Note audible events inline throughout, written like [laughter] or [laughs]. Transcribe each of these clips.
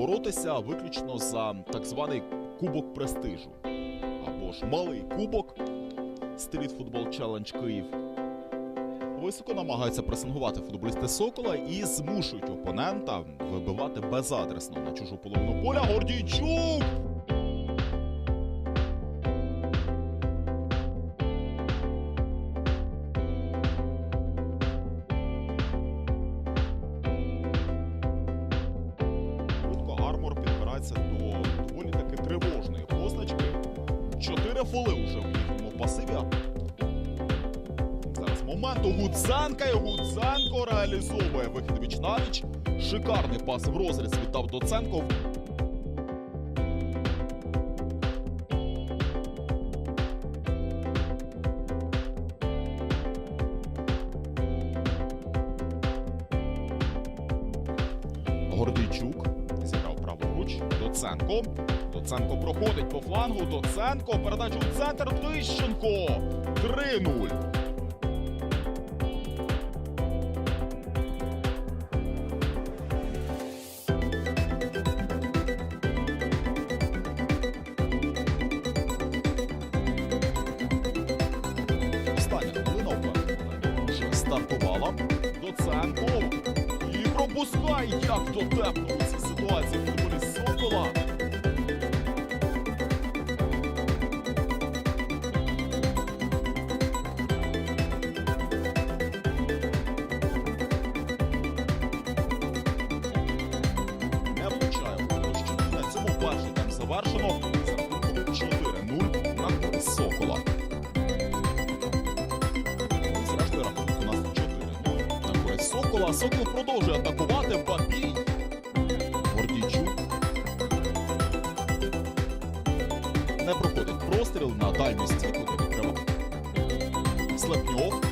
Боротися виключно за так званий кубок престижу або ж малий кубок Street Football Challenge Київ. Високо намагаються пресингувати футболісти Сокола і змушують опонента вибивати безадресно на чужу половину поля. Гордійчук! Фоли вже в їхньому пасиві. Зараз момент у Гудзенка і Гудзенко реалізовує вихід віч навіч. Шикарний пас в розріз віддав Доценко. Гордійчук праворуч. Доценко. Доценко проходить по флангу. Доценко. Передачу в центр. Тищенко. 3-0. Остання хвилина у першому таймі стартувала. Доценко. І пропускає, як дотепно у цій ситуації футболіст Сокола. Не влучає в площину. На цьому перший тайм завершено. За 4-0 на Сокола. Зрештою, рахунок у нас 4-0 на Сокола. Сокол продовжує атакувати Бабій. Простріл на дальню стійку, де відкривав Слепньов.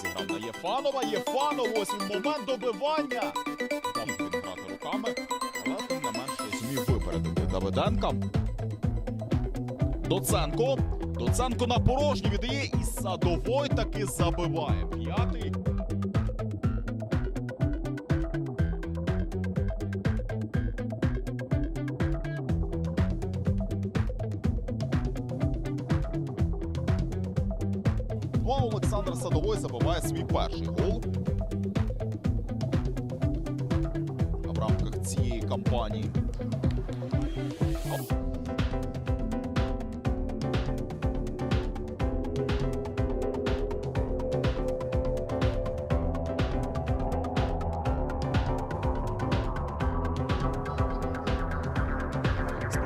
Зіграв на Єфанова. Єфанов, ось він момент добивання. Там він грати руками, але тим не менше зміг випередити Давиденка. Доценко. Доценко на порожню віддає і Садовой таки забиває. П'ятий. А Олександр Садовой забиває свій перший гол. В рамках цієї кампанії.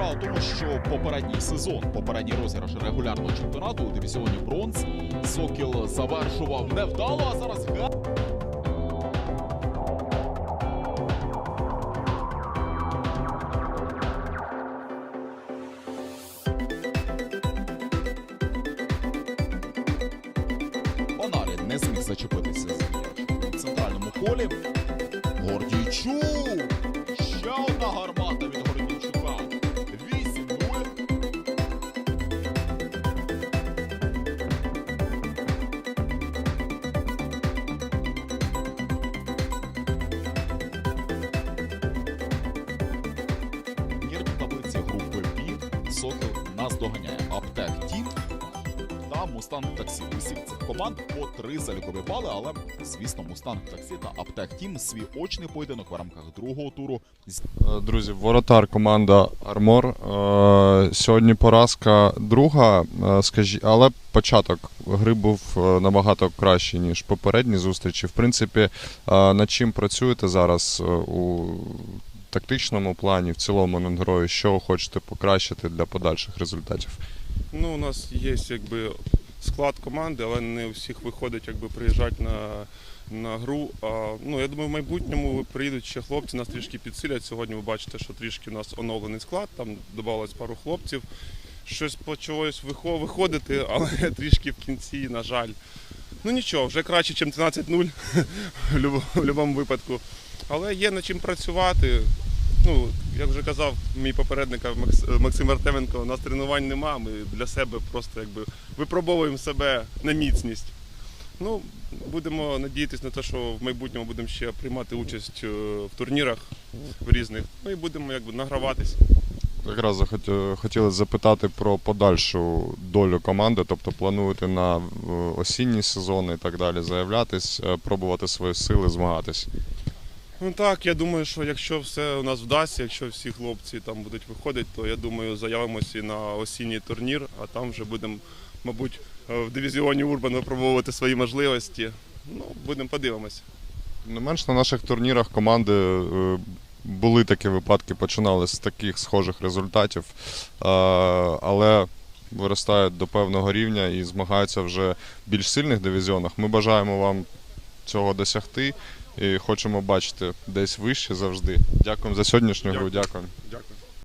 Справа в тому, що попередній сезон, попередній розіграш регулярного чемпіонату у дивізіоні бронз Сокіл завершував невдало, а зараз га. Не зміг зачепитися з в центральному полі. Гордійчук! Б Сокіл нас доганяє Аптек Тім та Мустанг Таксі. Усіх цих команд по три залікові бали, але звісно, Мустанг Таксі та Аптек Тім свій очний поєдинок в рамках другого туру Е, Друзі, воротар команда Армор. Е, Сьогодні поразка друга, е, скажі, але початок гри був набагато кращий, ніж попередні зустрічі. В принципі, над чим працюєте зараз у тактичному плані, в цілому над грою, що хочете покращити для подальших результатів? Ну, у нас є якби склад команди, але не у всіх виходить якби приїжджати на, на гру. А, ну, я думаю, в майбутньому приїдуть ще хлопці, нас трішки підсилять. Сьогодні ви бачите, що трішки у нас оновлений склад, там додавалось пару хлопців. Щось почалось виходити, але [laughs] трішки в кінці, на жаль. Ну нічого, вже краще, ніж 13-0 [laughs] в будь-якому випадку. Але є над чим працювати. Ну, як вже казав мій попередник Максим Артеменко, у нас тренувань нема. Ми для себе просто якби випробовуємо себе на міцність. Ну, будемо надіятися на те, що в майбутньому будемо ще приймати участь е, в турнірах в різних. Ну і будемо якби награватись. Якраз хотіли запитати про подальшу долю команди, тобто плануєте на е, осінні сезони і так далі заявлятись, е, пробувати свої сили, змагатись. Ну так, я думаю, що якщо все у нас вдасться, якщо всі хлопці там будуть виходити, то я думаю, заявимося і на осінній турнір, а там вже будемо, мабуть, е, в дивізіоні Урбан випробовувати свої можливості. Ну, будемо подивимося. Не менш на наших турнірах команди е, були такі випадки, починали з таких схожих результатів, е, але виростають до певного рівня і змагаються вже в більш сильних дивізіонах. Ми бажаємо вам цього досягти і хочемо бачити десь вище завжди. Дякуємо за сьогоднішню гру. Дякую.